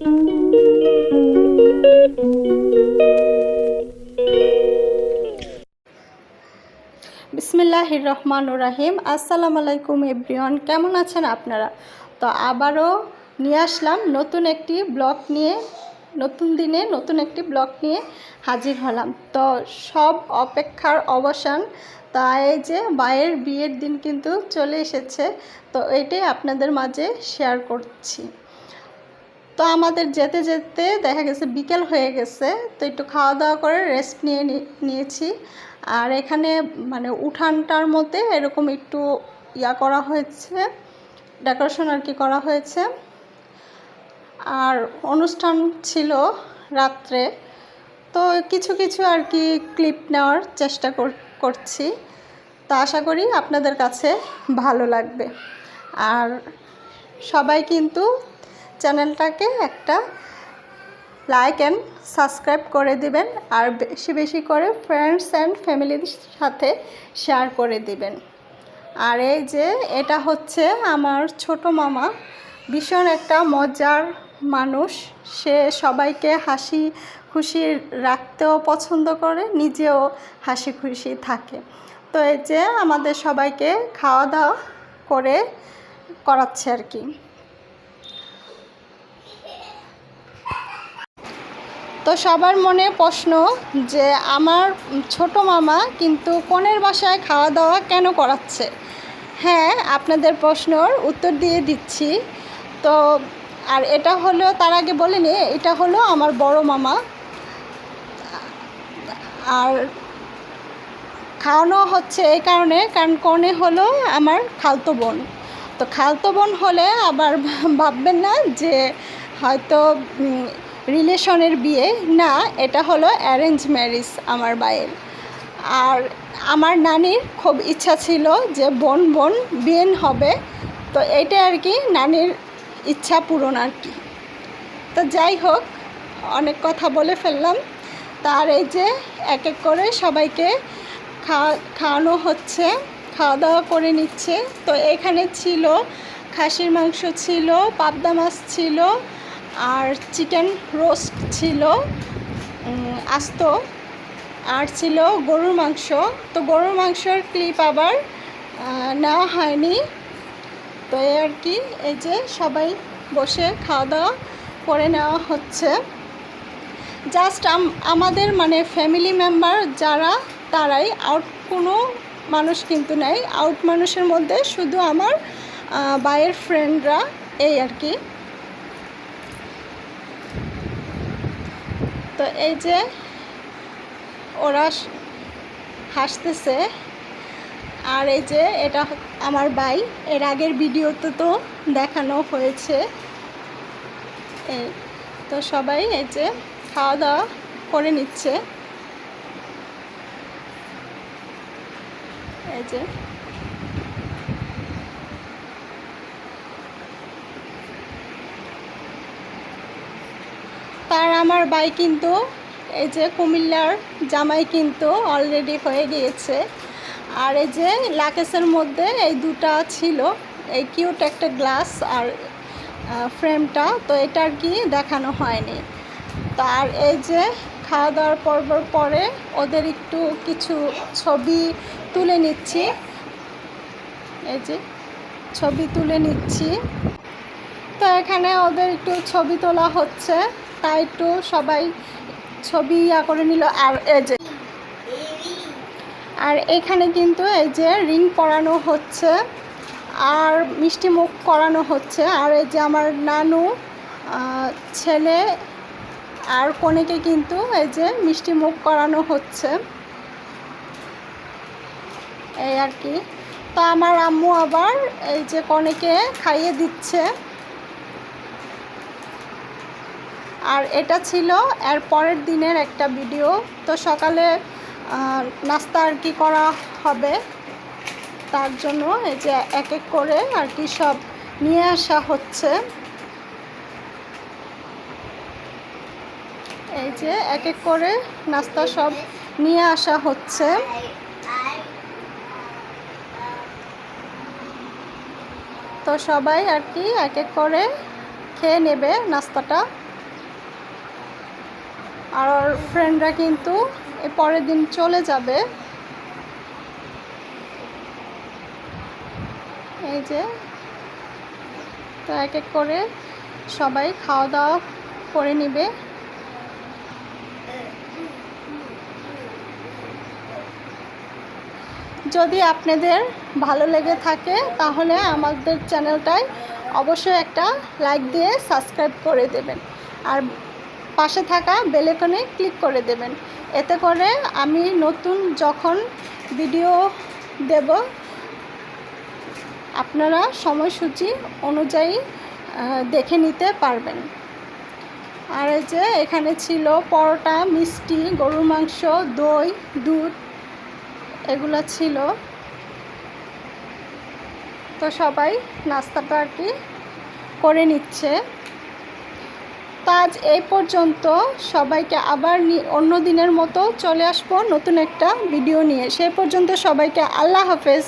বিসমিল্লাহির রহমান রাহিম আসসালামু আলাইকুম এভরিওয়ান, কেমন আছেন আপনারা? তো আবারও নিয়ে আসলাম নতুন একটি ব্লগ নিয়ে, নতুন দিনে নতুন একটি ব্লগ নিয়ে হাজির হলাম। তো সব অপেক্ষার অবসান তা এই যে মায়ের বিয়ের দিন কিন্তু চলে এসেছে। তো এটাই আপনাদের মাঝে শেয়ার করছি। তো আমাদের যেতে যেতে দেখা গেছে বিকেল হয়ে গেছে, তো একটু খাওয়া দাওয়া করে রেস্ট নিয়ে নিয়েছি। আর এখানে মানে উঠানটার মধ্যে এরকম একটু ইয়া করা হয়েছে ডেকোরেশন আর কি করা হয়েছে। আর অনুষ্ঠান ছিল রাত্রে, তো কিছু কিছু আর কি ক্লিপ নেওয়ার চেষ্টা কর- করছি। তা আশা করি আপনাদের কাছে ভালো লাগবে। আর সবাই কিন্তু চ্যানেলটাকে একটা লাইক অ্যান্ড সাবস্ক্রাইব করে দিবেন আর বেশি বেশি করে ফ্রেন্ডস অ্যান্ড ফ্যামিলির সাথে শেয়ার করে দিবেন। আর এই যে এটা হচ্ছে আমার ছোট মামা, ভীষণ একটা মজার মানুষ। সে সবাইকে হাসি খুশি রাখতেও পছন্দ করে, নিজেও হাসি খুশি থাকে। তো এই যে আমাদের সবাইকে খাওয়া দাওয়া করে করাচ্ছে আর কি। তো সবার মনে প্রশ্ন যে আমার ছোট মামা কিন্তু কনের বাসায় খাওয়া দাওয়া কেন করাচ্ছে? হ্যাঁ আপনাদের প্রশ্নর উত্তর দিয়ে দিচ্ছি। তো, আর এটা হলো, তার আগে বলিনি এটা হলো আমার বড় মামা। আর খাওয়ানো হচ্ছে এই কারণে, কারণ কনে হলো আমার খালতো বোন। তো খালতো বোন হলে আবার ভাববেন না যে হয়তো রিলেশনের বিয়ে? না, এটা হলো অ্যারেঞ্জ ম্যারেজ আমার বাইয়ের আর আমার নানির খুব ইচ্ছা ছিল যে বোন বোন বিয়ে হবে, তো এইটা আর কি নানির ইচ্ছা পূরণ আর কি। তো যাই হোক, অনেক কথা বলে ফেললাম। তার এই যে এক এক করে সবাইকে খাওয়া খাওয়ানো হচ্ছে খাওয়া দাওয়া করে নিচ্ছে। তো এখানে ছিল খাসির মাংস ছিল, পাবদা মাছ ছিল আর চিকেন রোস্ট ছিল আস্ত। আর ছিল গরুর মাংস। তো গরুর মাংসর ক্লিপ আবার নেওয়া হয়নি। তো এই আর কি এই যে সবাই বসে খাওয়া দাওয়া করে নেওয়া হচ্ছে। জাস্ট আমাদের মানে ফ্যামিলি মেম্বার যারা তারাই আউট কোনো মানুষ কিন্তু নেই। আউট মানুষের মধ্যে শুধু আমার আহ, বাইয়ের ফ্রেন্ডরা এই আর কি। তো এই যে ওরা হাসতেছে। আর এই যে এটা আমার ভাই। এর আগের ভিডিওতে তো দেখানো হয়েছে। এই তো সবাই এই যে খাওয়া দাওয়া করে নিচ্ছে। এই যে তার আমার ভাই কিন্তু এই যে কুমিল্লার জামাই কিন্তু অলরেডি হয়ে গিয়েছে। আর এই যে লাকেসের মধ্যে এই দুটা ছিল, এই কিউট একটা গ্লাস আর ফ্রেমটা তো এটা আর কি দেখানো হয়নি। তার এই যে খাওয়া দাওয়ার পর্বর পরে ওদের একটু কিছু ছবি তুলে নিচ্ছি। এই যে ছবি তুলে নিচ্ছি। তো এখানে ওদের একটু ছবি তোলা হচ্ছে। তাই একটু সবাই ছবি ইয়া করে নিল আর এই যে আর এখানে কিন্তু এই যে রিং পরানো হচ্ছে আর মিষ্টি মুখ করানো হচ্ছে আর এই যে আমার নানু ছেলে আর কনেকে কিন্তু এই যে মিষ্টি মুখ করানো হচ্ছে। এই আর কি। তো আমার আম্মু আবার এই যে কনেকে খাইয়ে দিচ্ছে। আর এটা ছিল এর পরের দিনের একটা ভিডিও। তো সকালে নাস্তা আর কি করা হবে তার জন্য এই যে এক এক করে আর কি সব নিয়ে আসা হচ্ছে। এই যে এক এক করে নাস্তা সব নিয়ে আসা হচ্ছে। তো সবাই আর কি এক এক করে খেয়ে নেবে নাস্তাটা। আর ওর ফ্রেন্ডরা কিন্তু এ পরের দিন চলে যাবে। এই যে, তো এক এক করে সবাই খাওয়া দাওয়া করে নিবে। যদি আপনাদের ভালো লেগে থাকে, তাহলে আমাদের চ্যানেলটায় অবশ্যই একটা লাইক দিয়ে সাবস্ক্রাইব করে দেবেন। আর পাশে থাকা বেলেকনে ক্লিক করে দেবেন। এতে করে আমি নতুন যখন ভিডিও দেব, আপনারা সময়সূচি অনুযায়ী দেখে নিতে পারবেন। আর এই যে এখানে ছিল পরোটা, মিষ্টি, গরুর মাংস, দই, দুধ, এগুলো ছিল। তো সবাই নাস্তাটা আর কি করে নিচ্ছে। তো আজ এই পর্যন্ত সবাইকে আবার অন্য দিনের মতো চলে আসব নতুন একটা ভিডিও নিয়ে। সে পর্যন্ত সবাইকে আল্লাহ হাফেজ।